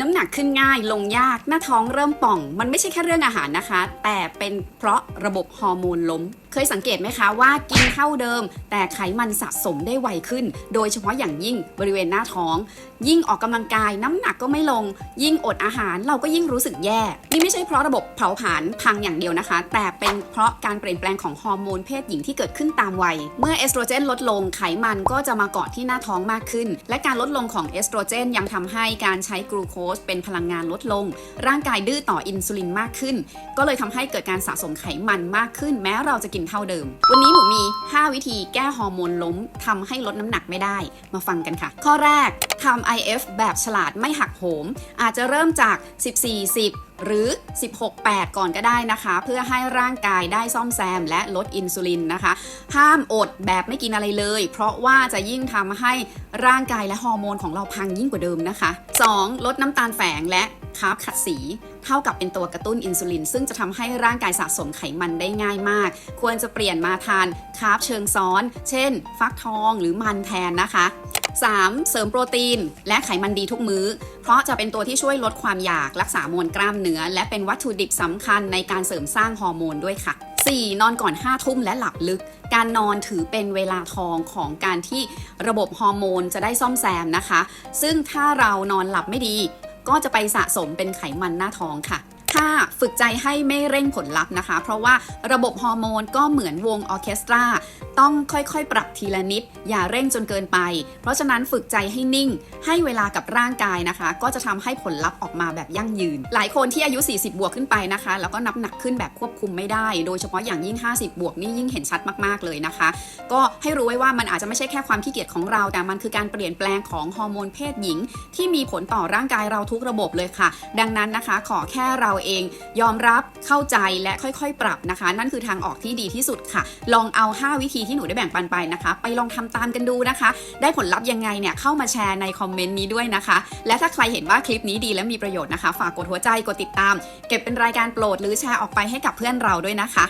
น้ำหนักขึ้นง่ายลงยากหน้าท้องเริ่มป่อง มันไม่ใช่แค่เรื่องอาหารนะคะ แต่เป็นเพราะระบบฮอร์โมนล้ม เคยสังเกตไหมคะว่ากินเท่าเดิม แต่ไขมันสะสมได้ไวขึ้น โดยเฉพาะอย่างยิ่งบริเวณหน้าท้อง ยิ่งออกกำลังกายน้ำหนักก็ไม่ลง ยิ่งอดอาหารเราก็ยิ่งรู้สึกแย่ นี่ไม่ใช่เพราะระบบเผาผลาญพังอย่างเดียวนะคะ แต่เป็นเพราะการเปลี่ยนแปลงของฮอร์โมนเพศหญิงที่เกิดขึ้นตามวัย เมื่อเอสโตรเจนลดลงไขมันก็จะมาเกาะที่หน้าท้องมากขึ้น และการลดลงของเอสโตรเจนยังทำให้การใช้กลูโคสเป็นพลังงานลดลง ร่างกายดื้อต่ออินซูลินมากขึ้น ก็เลยทำให้เกิดการสะสมไขมันมากขึ้น แม้เราจะกินเท่าเดิม วันนี้หนูมี 5 วิธีแก้ฮอร์โมนล้มทำให้ลดน้ำหนักไม่ได้ มาฟังกันค่ะ ข้อแรกทำ IF แบบฉลาดไม่หักโหม อาจจะเริ่มจาก 14-10 หรือ 16-8 ก่อนก็ได้นะคะ เพื่อให้ร่างกายได้ซ่อมแซมและลดอินซูลินนะคะ ห้ามอดแบบไม่กินอะไรเลย เพราะว่าจะยิ่งทำให้ร่างกายและฮอร์โมนของเราพังยิ่งกว่าเดิมนะคะ 2. ลดน้ำตาลแฝงและคาร์บขัดสีเท่ากับเป็นตัวกระตุ้นอินซูลิน ซึ่งจะทำให้ร่างกายสะสมไขมันได้ง่ายมาก ควรจะเปลี่ยนมาทานคาร์บเชิงซ้อน เช่น ฟักทองหรือมันแทนนะคะ 3. เสริมโปรตีน และไขมันดีทุกมื้อ เพราะจะเป็นตัวที่ช่วยลดความอยากรักษามวลกล้ามเนื้อ และเป็นวัตถุดิบสำคัญในการเสริมสร้างฮอร์โมนด้วยค่ะ 4. นอนก่อน 5 ทุ่มและหลับลึก การนอนถือเป็นเวลาทองของการที่ระบบฮอร์โมนจะได้ซ่อมแซมนะคะ ซึ่งถ้าเรานอนหลับไม่ดี ก็จะไปสะสมเป็นไขมันหน้าท้องค่ะ 5. ฝึกใจให้ไม่เร่งผลลัพธ์นะคะ เพราะว่าระบบฮอร์โมนก็เหมือนวงออเคสตรา ต้องค่อยๆ ปรับทีละนิด อย่าเร่งจนเกินไป เพราะฉะนั้นฝึกใจให้นิ่ง ให้เวลากับร่างกายนะคะ ก็จะทำให้ผลลัพธ์ออกมาแบบยั่งยืน หลายคนที่อายุ 40 บวกขึ้นไปนะคะ แล้วก็นับหนักขึ้นแบบควบคุมไม่ได้ โดยเฉพาะอย่างยิ่ง 50 บวกนี่ยิ่งเห็นชัดมากๆเลยนะคะ ก็ให้รู้ไว้ว่ามันอาจจะไม่ใช่แค่ความขี้เกียจของเรา แต่มันคือการเปลี่ยนแปลงของฮอร์โมนเพศหญิง ที่มีผลต่อร่างกายเราทุกระบบเลยค่ะ ดังนั้นนะคะ ขอแค่เราเอง ยอมรับเข้าใจและค่อยๆ ปรับนะคะ นั่นคือทางออกที่ดีที่สุดค่ะ ลองเอา 5 วิธีที่หนูได้แบ่งปันไปนะคะ ไปลองทำตามกันดูนะคะ ได้ผลลัพธ์ยังไงเนี่ยเข้ามาแชร์ในคอมเมนต์นี้ด้วยนะคะ และถ้าใครเห็นว่าคลิปนี้ดีและมีประโยชน์นะคะ ฝากกดหัวใจกดติดตาม เก็บเป็นรายการโปรดหรือแชร์ออกไปให้กับเพื่อนเราด้วยนะคะ